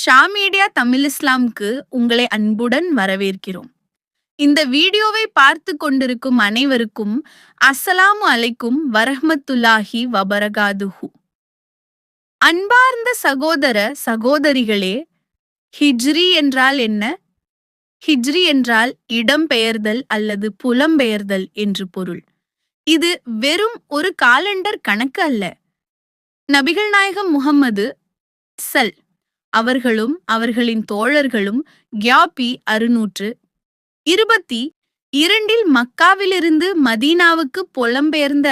Shah media Tamil இஸ்லாம்க்கு உங்களை அன்புடன் வரவேற்கிறோம். இந்த வீடியோவை பார்த்து கொண்டிருக்கும் அனைவருக்கும் அஸ்ஸலாமு அலைக்கும் வரஹமத்துல்லாஹி வபரகாதுஹு. அன்பார்ந்த சகோதர சகோதரிகளே ஹிஜ்ரி என்றால் என்ன? ஹிஜ்ரி என்றால் இடம்பெயர்தல் அல்லது புலம்பெயர்தல் என்று பொருள். இது வெறும் ஒரு காலண்டர் கணக்கு அல்ல. நபிகள் நாயகம் முகம்மது சல் அவர்களும் அவர்களின் தோழர்களும் கியாபி அறுநூற்று இருபத்தி இரண்டில் மக்காவிலிருந்து மதீனாவுக்கு புலம்பெயர்ந்த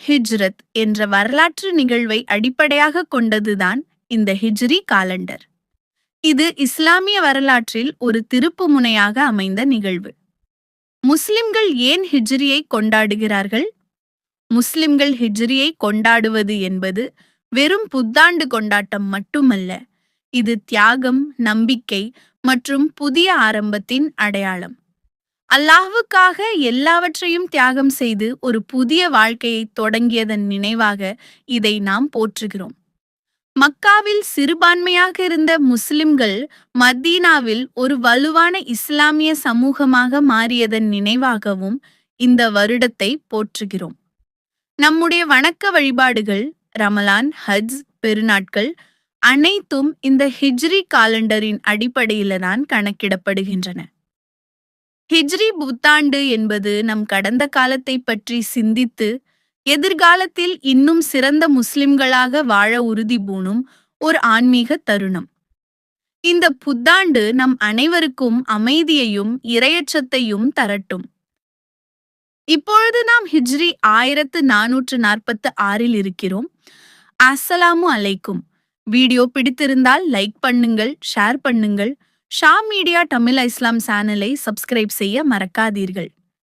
ஹிஜ்ரத் என்ற வரலாற்று நிகழ்வை அடிப்படையாக கொண்டதுதான் இந்த ஹிஜ்ரி காலண்டர். இது இஸ்லாமிய வரலாற்றில் ஒரு திருப்பு முனையாக அமைந்த நிகழ்வு. முஸ்லிம்கள் ஏன் ஹிஜ்ரியை கொண்டாடுகிறார்கள்? முஸ்லிம்கள் ஹிஜ்ரியை கொண்டாடுவது என்பது வெறும் புத்தாண்டு கொண்டாட்டம் மட்டுமல்ல இது தியாகம் நம்பிக்கை மற்றும் புதிய ஆரம்பத்தின் அடையாளம். அல்லாஹுக்காக எல்லாவற்றையும் தியாகம் செய்து ஒரு புதிய வாழ்க்கையை தொடங்கியதன் நினைவாக இதை நாம் போற்றுகிறோம். மக்காவில் சிறுபான்மையாக இருந்த முஸ்லிம்கள் மதீனாவில் ஒரு வலுவான இஸ்லாமிய சமூகமாக மாறியதன் நினைவாகவும் இந்த வருடத்தை போற்றுகிறோம். நம்முடைய வணக்க வழிபாடுகள் ரமலான் ஹஜ் பெருநாட்கள் அனைத்தும் இந்த ஹிஜ்ரி காலண்டரின் அடிப்படையில தான் கணக்கிடப்படுகின்றன. ஹிஜ்ரி புத்தாண்டு என்பது நம் கடந்த காலத்தை பற்றி சிந்தித்து எதிர்காலத்தில் இன்னும் சிறந்த முஸ்லிம்களாக வாழ உறுதி பூணும் ஒரு ஆன்மீக தருணம். இந்த புத்தாண்டு நம் அனைவருக்கும் அமைதியையும் இரையச்சத்தையும் தரட்டும். இப்பொழுது நாம் ஹிஜ்ரி ஆயிரத்து நானூற்று நாற்பத்து ஆறில் இருக்கிறோம். அஸ்ஸலாமு அலைக்கும். வீடியோ பிடித்திருந்தால் லைக் பண்ணுங்கள் ஷேர் பண்ணுங்கள். ஷா மீடியா தமிழ் இஸ்லாம் சேனலை சப்ஸ்கிரைப் செய்ய மறக்காதீர்கள்.